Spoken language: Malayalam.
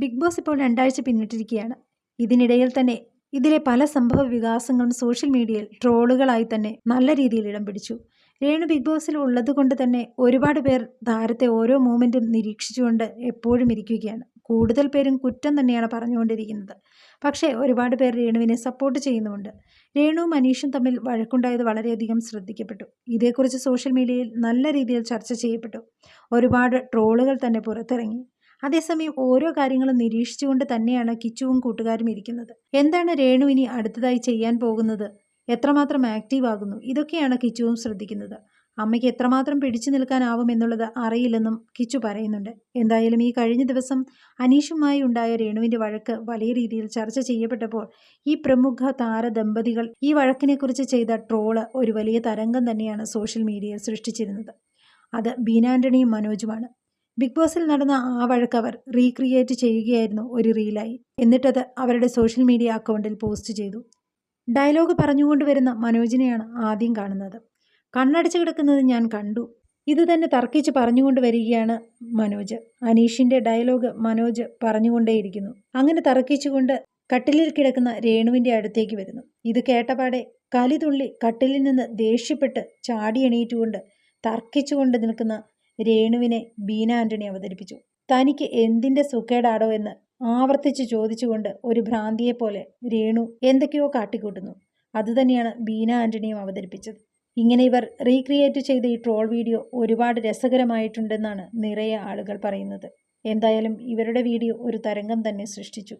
ബിഗ് ബോസ് ഇപ്പോൾ രണ്ടാഴ്ച പിന്നിട്ടിരിക്കുകയാണ്. ഇതിനിടയിൽ തന്നെ ഇതിലെ പല സംഭവ വികാസങ്ങളും സോഷ്യൽ മീഡിയയിൽ ട്രോളുകളായി തന്നെ നല്ല രീതിയിൽ ഇടം പിടിച്ചു. രേണു ബിഗ് ബോസിൽ ഉള്ളത് കൊണ്ട് തന്നെ ഒരുപാട് പേർ താരത്തെ ഓരോ മൂമെന്റും നിരീക്ഷിച്ചുകൊണ്ട് എപ്പോഴും ഇരിക്കുകയാണ്. കൂടുതൽ പേരും കുറ്റം തന്നെയാണ് പറഞ്ഞുകൊണ്ടിരിക്കുന്നത്. പക്ഷേ ഒരുപാട് പേർ രേണുവിനെ സപ്പോർട്ട് ചെയ്യുന്നുമുണ്ട്. രേണുവും അനീഷും തമ്മിൽ വഴക്കുണ്ടായത് വളരെയധികം ശ്രദ്ധിക്കപ്പെട്ടു. ഇതേക്കുറിച്ച് സോഷ്യൽ മീഡിയയിൽ നല്ല രീതിയിൽ ചർച്ച ചെയ്യപ്പെട്ടു. ഒരുപാട് ട്രോളുകൾ തന്നെ പുറത്തിറങ്ങി. അതേസമയം ഓരോ കാര്യങ്ങളും നിരീക്ഷിച്ചുകൊണ്ട് തന്നെയാണ് കിച്ചുവും കൂട്ടുകാരും ഇരിക്കുന്നത്. എന്താണ് രേണു ഇനി അടുത്തതായി ചെയ്യാൻ പോകുന്നത്? എത്രമാത്രം ആക്റ്റീവ് ആകുന്നു? ഇതൊക്കെയാണ് കിച്ചുവും ശ്രദ്ധിക്കുന്നത്. അമ്മയ്ക്ക് എത്രമാത്രം പിടിച്ചു നിൽക്കാനാവും എന്നുള്ളത് അറിയില്ലെന്നും കിച്ചു പറയുന്നുണ്ട്. എന്തായാലും ഈ കഴിഞ്ഞ ദിവസം അനീഷുമായി ഉണ്ടായ രേണുവിന്റെ വഴക്ക് വലിയ രീതിയിൽ ചർച്ച ചെയ്യപ്പെട്ടപ്പോൾ ഈ പ്രമുഖ താര ദമ്പതികൾ ഈ വഴക്കിനെക്കുറിച്ച് ചെയ്ത ട്രോൾ ഒരു വലിയ തരംഗം തന്നെയാണ് സോഷ്യൽ മീഡിയയിൽ സൃഷ്ടിച്ചിരുന്നത്. അത് ബീന ആന്റണിയും മനോജുമാണ്. ബിഗ് ബോസിൽ നടന്ന ആ വഴക്ക് അവർ റീക്രിയേറ്റ് ചെയ്യുകയായിരുന്നു ഒരു റീലായി. എന്നിട്ടത് അവരുടെ സോഷ്യൽ മീഡിയ അക്കൗണ്ടിൽ പോസ്റ്റ് ചെയ്തു. ഡയലോഗ് പറഞ്ഞുകൊണ്ട് വരുന്ന മനോജിനെയാണ് ആദ്യം കാണുന്നത്. കണ്ണടച്ച് കിടക്കുന്നത് ഞാൻ കണ്ടു. ഇത് തന്നെ തർക്കിച്ച് പറഞ്ഞുകൊണ്ട് വരികയാണ് മനോജ്. അനീഷിന്റെ ഡയലോഗ് മനോജ് പറഞ്ഞുകൊണ്ടേയിരിക്കുന്നു. അങ്ങനെ തർക്കിച്ചുകൊണ്ട് കട്ടിലിൽ കിടക്കുന്ന രേണുവിന്റെ അടുത്തേക്ക് വരുന്നു. ഇത് കേട്ടപാടെ കലിതുള്ളി കട്ടിലിൽ നിന്ന് ദേഷ്യപ്പെട്ട് ചാടി എണീറ്റുകൊണ്ട് തർക്കിച്ചുകൊണ്ട് നിൽക്കുന്ന രേണുവിനെ ബീന ആന്റണി അവതരിപ്പിച്ചു. തനിക്ക് എന്തിന്റെ സുഖേടാടോ എന്ന് ആവർത്തിച്ച് ചോദിച്ചുകൊണ്ട് ഒരു ഭ്രാന്തിയെപ്പോലെ രേണു എന്തൊക്കെയോ കാട്ടിക്കൂട്ടുന്നു. അതുതന്നെയാണ് ബീന ആന്റണിയും അവതരിപ്പിച്ചത്. ഇങ്ങനെ ഇവർ റീക്രിയേറ്റ് ചെയ്ത ഈ ട്രോൾ വീഡിയോ ഒരുപാട് രസകരമായിട്ടുണ്ടെന്നാണ് നിറയെ ആളുകൾ പറയുന്നത്. എന്തായാലും ഇവരുടെ വീഡിയോ ഒരു തരംഗം തന്നെ സൃഷ്ടിച്ചു.